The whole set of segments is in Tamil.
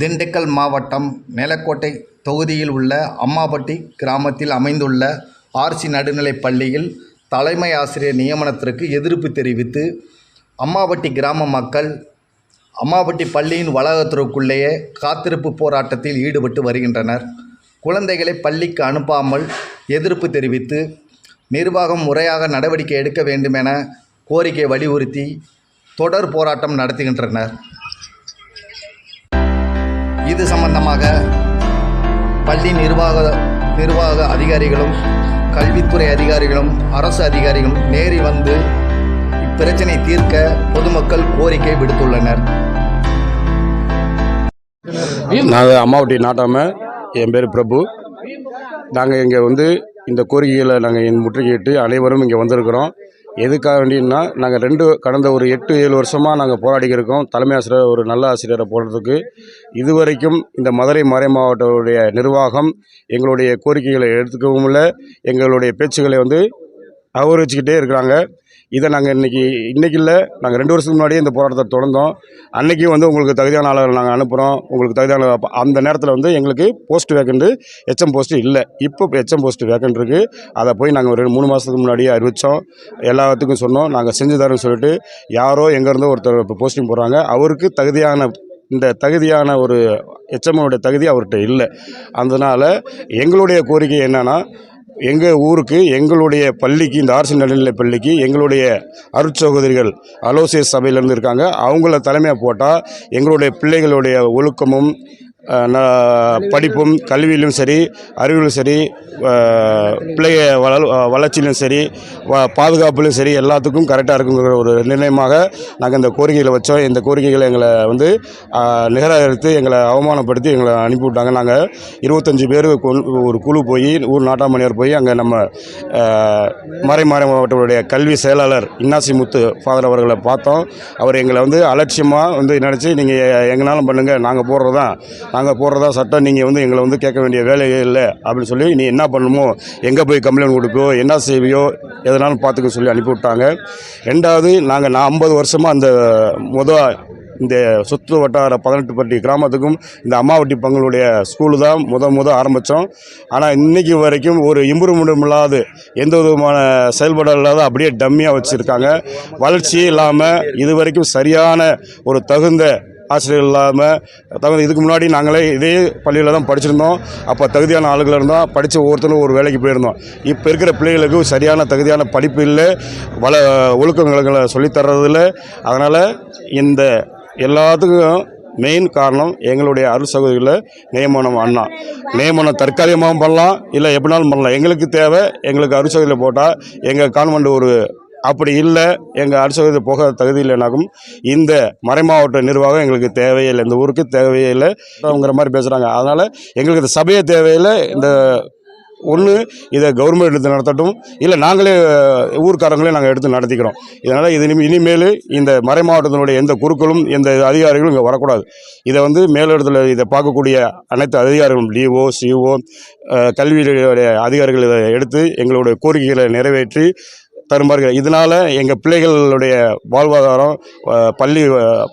திண்டுக்கல் மாவட்டம் மேலக்கோட்டை தொகுதியில் உள்ள அம்மாபட்டி கிராமத்தில் அமைந்துள்ள ஆர்சி நடுநிலைப் பள்ளியில் தலைமை ஆசிரியர் நியமனத்திற்கு எதிர்ப்பு தெரிவித்து அம்மாபட்டி கிராம மக்கள் அம்மாபட்டி பள்ளியின் வளாகத்திற்குள்ளேயே காத்திருப்பு போராட்டத்தில் ஈடுபட்டு வருகின்றனர். குழந்தைகளை பள்ளிக்கு அனுப்பாமல் எதிர்ப்பு தெரிவித்து நிர்வாகம் முறையாக நடவடிக்கை எடுக்க வேண்டுமென கோரிக்கை வலியுறுத்தி தொடர் போராட்டம் நடத்துகின்றனர். இது சம்பந்தமாக பள்ளி நிர்வாக நிர்வாக அதிகாரிகளும் கல்வித்துறை அதிகாரிகளும் அரசு அதிகாரிகளும் நேரில் வந்து இப்பிரச்சனை தீர்க்க பொதுமக்கள் கோரிக்கை விடுத்துள்ளனர். நாங்கள் அம்மாவட்டி நாட்டாம என் பேர் பிரபு. நாங்கள் இங்கே வந்து இந்த கோரிக்கைகளை நாங்கள் முற்றுகையிட்டு அனைவரும் இங்கே வந்திருக்கிறோம். எதுக்காக வேண்டின்னா நாங்கள் ரெண்டு கடந்த ஒரு எட்டு ஏழு வருஷமாக நாங்கள் போராடிக்கிருக்கோம் இருக்கோம். தலைமை ஆசிரியர் ஒரு நல்ல ஆசிரியரை போடுறதுக்கு. இதுவரைக்கும் இந்த மதுரை மறை மாவட்டத்துடைய நிர்வாகம் எங்களுடைய கோரிக்கைகளை எடுத்துக்கவும் இல்லை. எங்களுடைய பேச்சுக்களை வந்து அவகரிச்சுக்கிட்டே இருக்கிறாங்க. இதை நாங்கள் இன்றைக்கி இன்றைக்கி இல்லை. நாங்கள் ரெண்டு வருஷத்துக்கு முன்னாடியே இந்த போராட்டத்தை தொடர்ந்தோம். அன்றைக்கும் வந்து உங்களுக்கு தகுதியான ஆளுகள் நாங்கள் அனுப்புகிறோம் உங்களுக்கு தகுதியான அந்த நேரத்தில் வந்து எங்களுக்கு போஸ்ட் வேக்கண்ட்டு ஹெச்எம் போஸ்ட்டு இல்லை. இப்போ ஹெச்எம் போஸ்ட் வேக்கண்ட் இருக்குது அதை போய் நாங்கள் ஒரு மூணு மாதத்துக்கு முன்னாடியே அறிவித்தோம் எல்லாத்துக்கும் சொன்னோம். நாங்கள் செஞ்சு தரோம்னு சொல்லிட்டு யாரோ எங்கேருந்தோ ஒருத்தர் இப்போ போஸ்டிங் போடுறாங்க. அவருக்கு தகுதியான இந்த தகுதியான ஒரு ஹெச்எம்னுடைய தகுதி அவர்கிட்ட இல்லை. அதனால் எங்களுடைய கோரிக்கை என்னென்னா எங்கள் ஊருக்கு எங்களுடைய பள்ளிக்கு இந்த ஆர்சி நடுநிலை பள்ளிக்கு எங்களுடைய அருட்சகோதரிகள் அலோசிய சபையிலேருந்து இருக்காங்க. அவங்கள தலைமையாக போட்டால் எங்களுடைய பிள்ளைகளுடைய ஒழுக்கமும் படிப்பும் கல்வியிலும் சரி அறிவிலும் சரி பிள்ளைய வள வளர்ச்சியிலும் சரி பாதுகாப்புலையும் சரி எல்லாத்துக்கும் கரெக்டாக இருக்குங்கிற ஒரு நிர்ணயமாக நாங்கள் இந்த கோரிக்கைகளை வச்சோம். இந்த கோரிக்கைகளை எங்களை வந்து அஹ், நிராகரித்து எங்களை அவமானப்படுத்தி எங்களை அனுப்பிவிட்டாங்க. நாங்கள் இருபத்தஞ்சி பேர் ஒரு குழு போய் ஊர் நாட்டாமணியார் போய் அங்கே நம்ம மறைமறை மாவட்டங்களுடைய கல்வி செயலாளர் இன்னாசி முத்து ஃபாதர் அவர்களை பார்த்தோம். அவர் எங்களை வந்து அலட்சியமாக வந்து நினச்சி நீங்கள் எங்கனாலும் பண்ணுங்கள் நாங்கள் போடுறதான் நாங்கள் போடுறதா சட்டம் நீங்கள் வந்து எங்களை வந்து கேட்க வேண்டிய வேலையே இல்லை. அப்படின்னு சொல்லி நீ என்ன பண்ணணுமோ எங்கே போய் கம்ப்ளைண்ட் கொடுப்போ என்ன செய்வியோ எதனாலும் பார்த்துக்க சொல்லி அனுப்பிவிட்டாங்க. ரெண்டாவது நாங்கள் நான் ஐம்பது வருஷமாக அந்த முத இந்த சுற்று வட்டார பதினெட்டு பட்டி கிராமத்துக்கும் இந்த அம்மாவட்டி பங்களுடைய ஸ்கூலு தான் முத முத ஆரம்பித்தோம் ஆனால் இன்றைக்கி வரைக்கும் ஒரு இம்ப்ரூவ்மெண்ட்டும் இல்லாத எந்த விதமான செயல்பாடு இல்லாத அப்படியே டம்மியாக வச்சுருக்காங்க. வளர்ச்சியே இல்லாமல் இது வரைக்கும் சரியான ஒரு தகுந்த ஆசிரியர் இல்லாமல் தகுந்த இதுக்கு முன்னாடி நாங்களே இதே பள்ளியில் தான் படிச்சிருந்தோம். அப்போ தகுதியான ஆளுகள் இருந்தோம் படித்த ஒவ்வொருத்தரும் ஒரு வேலைக்கு போயிருந்தோம். இப்போ இருக்கிற பிள்ளைகளுக்கு சரியான தகுதியான படிப்பு இல்லை. வள ஒழுக்கங்களை சொல்லித்தர்றதில்ல அதனால் இந்த எல்லாத்துக்கும் மெயின் காரணம் எங்களுடைய அருள் சகோதரிகளை நியமனம் அண்ணா. நியமனம் தற்காலிகமாகவும் பண்ணலாம் இல்லை எப்படினாலும் பண்ணலாம். எங்களுக்கு தேவை எங்களுக்கு அருள் சகோதரியில் போட்டால் எங்கள் கான்வெண்ட் ஒரு அப்படி இல்லை எங்கள் அரசு போக தகுதி இல்லைனாக்கும் இந்த மறைமாவட்ட நிர்வாகம் எங்களுக்கு தேவையில்லை இந்த ஊருக்கு தேவையே அவங்கிற மாதிரி பேசுகிறாங்க அதனால் எங்களுக்கு இந்த சபையே தேவையில்லை இந்த ஒன்று இதை கவர்மெண்ட் எடுத்து நடத்தட்டும். இல்லை நாங்களே ஊர்க்காரங்களே நாங்கள் எடுத்து நடத்திக்கிறோம். இதனால் இது இனிமே- இனிமேல் இந்த மறை மாவட்டத்தினுடைய எந்த குருக்களும் எந்த அதிகாரிகளும் இங்கே வரக்கூடாது. இதை வந்து மேலிடத்தில் இதை பார்க்கக்கூடிய அனைத்து அதிகாரிகளும் டிஓ சிஓ கல்வியுடைய அதிகாரிகள் இதை எடுத்து எங்களுடைய கோரிக்கைகளை நிறைவேற்றி தருமாறு இதனால் எங்கள் பிள்ளைகளுடைய வாழ்வாதாரம் பள்ளி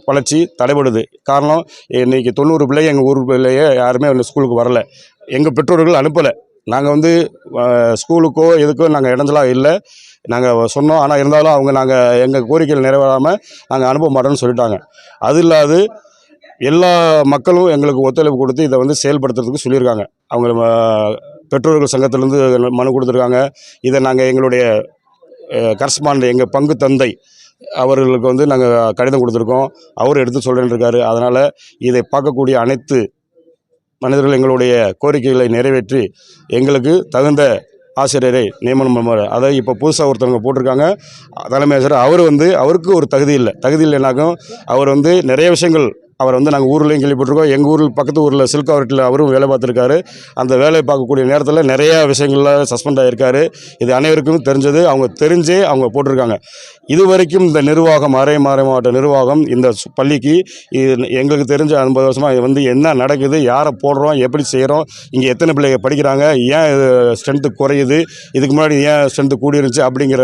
வளர்ச்சி தடைபடுது. காரணம் இன்றைக்கி தொண்ணூறு பிள்ளைங்க எங்கள் ஊர் பிள்ளைய யாருமே அந்த ஸ்கூலுக்கு வரல. எங்கள் பெற்றோர்கள் அனுப்பலை. நாங்கள் வந்து ஸ்கூலுக்கோ எதுக்கோ நாங்கள் இடஞ்சலாக இல்லை. நாங்கள் சொன்னோம். ஆனால் இருந்தாலும் அவங்க நாங்கள் எங்கள் கோரிக்கைகள் நிறைவேறாமல் நாங்கள் அனுப்ப மாட்டோம்னு சொல்லிட்டாங்க. அது இல்லாது எல்லா மக்களும் எங்களுக்கு ஒத்துழைப்பு கொடுத்து இதை வந்து செயல்படுத்துறதுக்கு சொல்லியிருக்காங்க. அவங்க பெற்றோர்கள் சங்கத்திலேருந்து மனு கொடுத்துருக்காங்க. இதை நாங்கள் எங்களுடைய கரஸ்பாண்ட் எங்கள் பங்கு தந்தை அவர்களுக்கு வந்து நாங்கள் கடிதம் கொடுத்துருக்கோம். அவர் எடுத்து சொல்கிறேன்னு இருக்காரு. அதனால் இதை பார்க்கக்கூடிய அனைத்து மனிதர்கள் எங்களுடைய கோரிக்கைகளை நிறைவேற்றி எங்களுக்கு தகுந்த ஆசிரியரை நியமனம் பண்ணுவார். அதை இப்போ புதுசாக ஒருத்தவங்க போட்டிருக்காங்க. தலைமை ஆசிரியர் அவர் வந்து அவருக்கு ஒரு தகுதி இல்லை. தகுதி இல்லைனாக்கும் அவர் வந்து நிறைய விஷயங்கள் அவர் வந்து நாங்கள் ஊர்லேயும் கேள்விப்பட்டிருக்கோம். எங்கள் ஊரில் பக்கத்து ஊரில் சில்காவரட்டில் அவரும் வேலை பார்த்துருக்காரு. அந்த வேலை பார்க்கக்கூடிய நேரத்தில் நிறையா விஷயங்களில் சஸ்பெண்ட் ஆகியிருக்காரு இது அனைவருக்கும் தெரிஞ்சது. அவங்க தெரிஞ்சே அவங்க போட்டிருக்காங்க. இது வரைக்கும் இந்த நிர்வாகம் அரை மாறை மாவட்ட நிர்வாகம் இந்த பள்ளிக்கு இது எங்களுக்கு தெரிஞ்ச ஐம்பது வருஷமாக இது வந்து என்ன நடக்குது யாரை போடுறோம் எப்படி செய்கிறோம் இங்கே எத்தனை பிள்ளைங்க படிக்கிறாங்க ஏன் இது ஸ்ட்ரென்த்து குறையுது இதுக்கு முன்னாடி ஏன் ஸ்ட்ரென்த்து கூடி இருந்துச்சு அப்படிங்கிற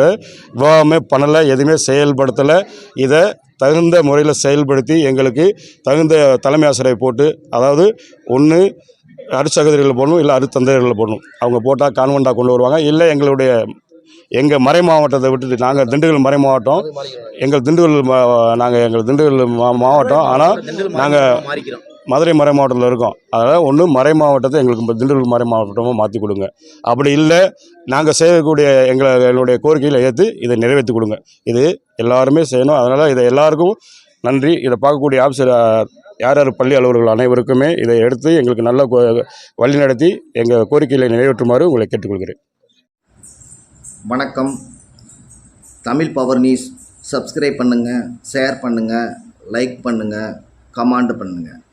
விவாதமே பண்ணலை எதுவுமே செயல்படுத்தலை. இதை தகுந்த முறையில் செயல்படுத்தி எங்களுக்கு தகுந்த தலைமை ஆசிரியை போட்டு அதாவது ஒன்று அருட்சகோதரிகள் போடணும் இல்லை அருத்தந்தையர்கள் போடணும். அவங்க போட்டால் கான்வெண்ட்டாக கொண்டு வருவாங்க. இல்லை எங்களுடைய எங்கள் மறை மாவட்டத்தை விட்டுட்டு நாங்கள் திண்டுக்கல் மறை மாவட்டம் எங்கள் திண்டுக்கல் நாங்கள் எங்கள் திண்டுக்கல் மா- மாவட்டம். ஆனால் நாங்கள் மதுரை மறை மாவட்டத்தில் இருக்கோம். அதனால் ஒன்று மறை மாவட்டத்தை எங்களுக்கு திண்டுக்கல் மறை மாவட்டமாக மாற்றி கொடுங்க. அப்படி இல்லை நாங்கள் செய்யக்கூடிய எங்களை எங்களுடைய கோரிக்கையில் ஏற்று இதை நிறைவேற்றி கொடுங்க. இது எல்லாருமே செய்யணும். அதனால் இதை எல்லாருக்கும் நன்றி. இதை பார்க்கக்கூடிய ஆஃபீஸர் யார் யார் பள்ளி அலுவலர்கள் அனைவருக்குமே இதை எடுத்து எங்களுக்கு நல்ல கோ- வழி நடத்தி எங்கள் கோரிக்கைகளை நிறைவேற்றுமாறு உங்களை கேட்டுக்கொள்கிறேன். வணக்கம். Tamil power news. சப்ஸ்கிரைப் பண்ணுங்கள் ஷேர் பண்ணுங்கள் லைக் பண்ணுங்கள் கமாண்டு பண்ணுங்கள்